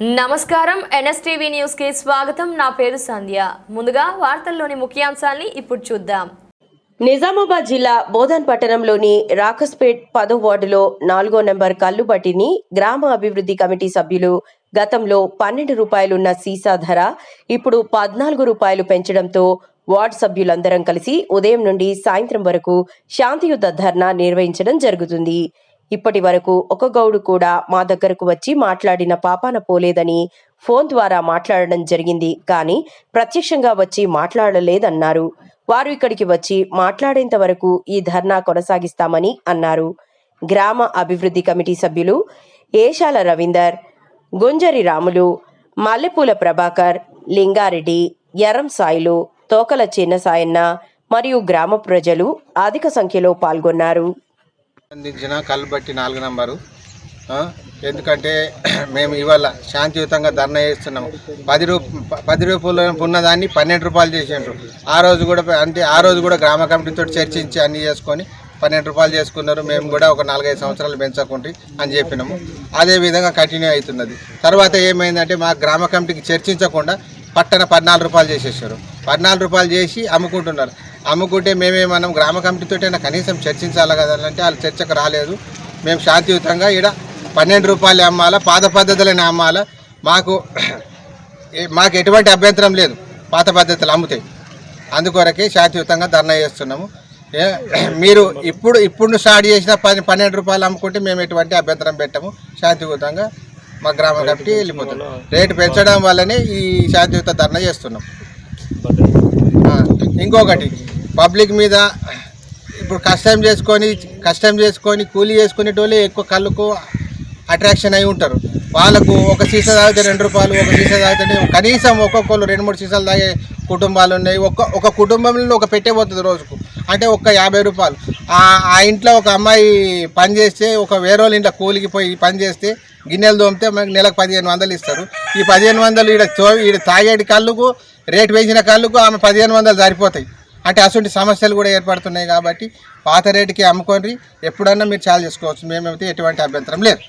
నమస్కారం. ఎన్ఎస్టీవీ న్యూస్కి స్వాగతం. నా పేరు సంధ్య. ముందుగా వార్తల్లోని ముఖ్యాంశాల్ని ఇప్పుడు చూద్దాం. నిజామాబాద్ జిల్లా బోధన్ పట్టణంలోని రాకస్పేట్ పదో వార్డులో నాలుగో నెంబర్ కల్లుబట్టిని గ్రామ అభివృద్ధి కమిటీ సభ్యులు గతంలో పన్నెండు రూపాయలున్న సీసా ధర ఇప్పుడు పద్నాలుగు రూపాయలు పెంచడంతో వార్డ్ సభ్యులందరం కలిసి ఉదయం నుండి సాయంత్రం వరకు శాంతియుత ధర్నా నిర్వహించడం జరుగుతుంది. ఇప్పటి వరకు ఒక గౌడు కూడా మా దగ్గరకు వచ్చి మాట్లాడిన పాపాన పోలేదని ఫోన్ ద్వారా మాట్లాడడం జరిగింది. కానీ ప్రత్యక్షంగా వచ్చి మాట్లాడలేదన్నారు. వారు ఇక్కడికి వచ్చి మాట్లాడేంత వరకు ఈ ధర్నా కొనసాగిస్తామని అన్నారు. గ్రామ అభివృద్ధి కమిటీ సభ్యులు ఏషాల రవీందర్ గుంజరి రాములు మల్లెపూల ప్రభాకర్ లింగారెడ్డి ఎర్రం సాయిలు తోకల చిన్న సాయన్న మరియు గ్రామ ప్రజలు అధిక సంఖ్యలో పాల్గొన్నారు. అందించిన కల్లుబట్టి నాలుగు నంబరు. ఎందుకంటే మేము ఇవాళ శాంతియుతంగా ధర్నా చేస్తున్నాం. పది రూప పది రూపాయలు ఉన్నదాన్ని పన్నెండు రూపాయలు చేసిండ్రు. ఆ రోజు కూడా అంటే ఆ రోజు కూడా గ్రామ కమిటీతో చర్చించి అన్నీ చేసుకొని పన్నెండు రూపాయలు చేసుకున్నారు. మేము కూడా ఒక నాలుగైదు సంవత్సరాలు పెంచకుంటే అని చెప్పినాము. అదే విధంగా కంటిన్యూ అవుతున్నది. తర్వాత ఏమైందంటే మా గ్రామ కమిటీకి చర్చించకుండా పట్టణ పద్నాలుగు రూపాయలు చేసేసారు. పద్నాలుగు రూపాయలు చేసి అమ్ముకుంటున్నారు. అమ్ముకుంటే మేమేమన్నాం గ్రామ కమిటీతో కనీసం చర్చించాలి కదా అంటే వాళ్ళు చర్చకు రాలేదు. మేము శాంతియుతంగా ఇక్కడ పన్నెండు రూపాయలు అమ్మాలా పాత పద్ధతులని అమ్మాలా. మాకు మాకు ఎటువంటి అభ్యంతరం లేదు. పాత పద్ధతులు అమ్ముతాయి అందుకొరకే శాంతియుతంగా ధర్నా చేస్తున్నాము. మీరు ఇప్పుడు ఇప్పుడు స్టార్ట్ చేసిన పది పన్నెండు రూపాయలు అమ్ముకుంటే మేము ఎటువంటి అభ్యంతరం పెట్టము. శాంతియుతంగా మా గ్రామ కమిటీ వెళ్ళిపోతున్నాం రేటు పెంచడం వల్లనే ఈ శాంతియుత ధర్నా చేస్తున్నాం. ఇంకొకటి పబ్లిక్ మీద ఇప్పుడు కష్టం చేసుకొని కష్టం చేసుకొని కూలీ చేసుకునేటోళ్ళే ఎక్కువ కళ్ళకు అట్రాక్షన్ అయి ఉంటారు. వాళ్ళకు ఒక సీసా తాగితే రెండు రూపాయలు ఒక సీసా తాగితే కనీసం ఒక్కొక్కరు రెండు మూడు సీసాలు తాగే కుటుంబాలు ఉన్నాయి. ఒక్క ఒక కుటుంబంలో ఒక పెట్టే పోతుంది రోజుకు. అంటే ఒక్క యాభై రూపాయలు. ఆ ఇంట్లో ఒక అమ్మాయి పని చేస్తే ఒక వేరే వాళ్ళ ఇంట్లో కూలికి పోయి పని చేస్తే గిన్నెలు తోమితే మనకి నెలకు పదిహేను వందలు ఇస్తారు. ఈ పదిహేను వందలు ఈడ తో ఈడ తాగేటి కళ్ళకు రేటు పెంచిన కళ్ళకు ఆమె పదిహేను వందలు సరిపోతాయి. అంటే అటువంటి సమస్యలు కూడా ఏర్పడుతున్నాయి కాబట్టి పాత రేటుకి అమ్ముకొని ఎప్పుడన్నా మీరు చాలా చేసుకోవచ్చు. మేమైతే ఎటువంటి అభ్యంతరం లేదు.